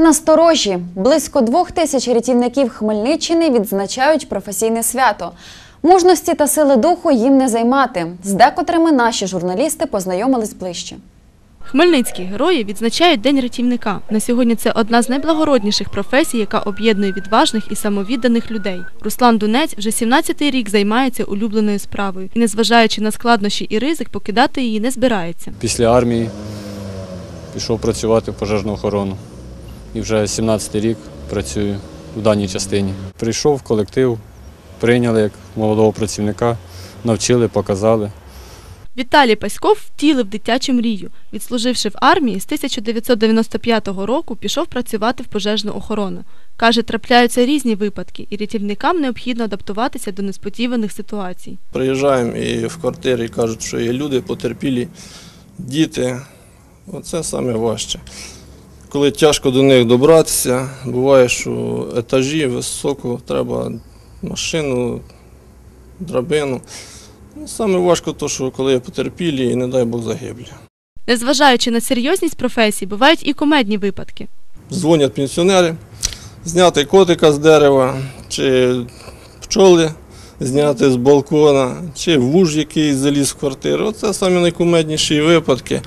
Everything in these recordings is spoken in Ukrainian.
Насторожі близько двох тисяч рятівників Хмельниччини відзначають професійне свято. Мужності та сили духу їм не займати. З декотрими наші журналісти познайомились ближче. Хмельницькі герої відзначають День рятівника. На сьогодні це одна з найблагородніших професій, яка об'єднує відважних і самовідданих людей. Руслан Дунець вже 17-й рік займається улюбленою справою і, незважаючи на складнощі і ризик, покидати її не збирається. Після армії пішов працювати в пожежну охорону. І вже 17-й рік працюю в даній частині. Прийшов в колектив, прийняли як молодого працівника, навчили, показали. Віталій Паськов втілив дитячу мрію. Відслуживши в армії, з 1995 року пішов працювати в пожежну охорону. Каже, трапляються різні випадки, і рятівникам необхідно адаптуватися до несподіваних ситуацій. Приїжджаємо і в квартирі кажуть, що є люди потерпілі, діти. Оце саме важче. Коли тяжко до них добратися, буває, що етажі високо, треба машину, драбину. Ну, Саме важко то, що коли є потерпілі і, не дай Бог, загиблі. Незважаючи на серйозність професії, бувають і комедні випадки. Дзвонять пенсіонери, зняти котика з дерева, чи пчоли зняти з балкона, чи вуж, який заліз в квартиру. Оце самі найкумедніші випадки.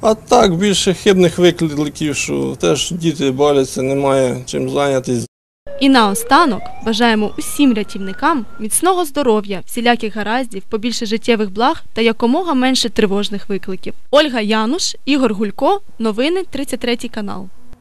А так більше хибних викликів, що теж діти баляться, немає чим зайнятися. І наостанок бажаємо усім рятівникам міцного здоров'я, всіляких гараздів, побільше життєвих благ та якомога менше тривожних викликів. Ольга Януш, Ігор Гулько, новини 33 канал.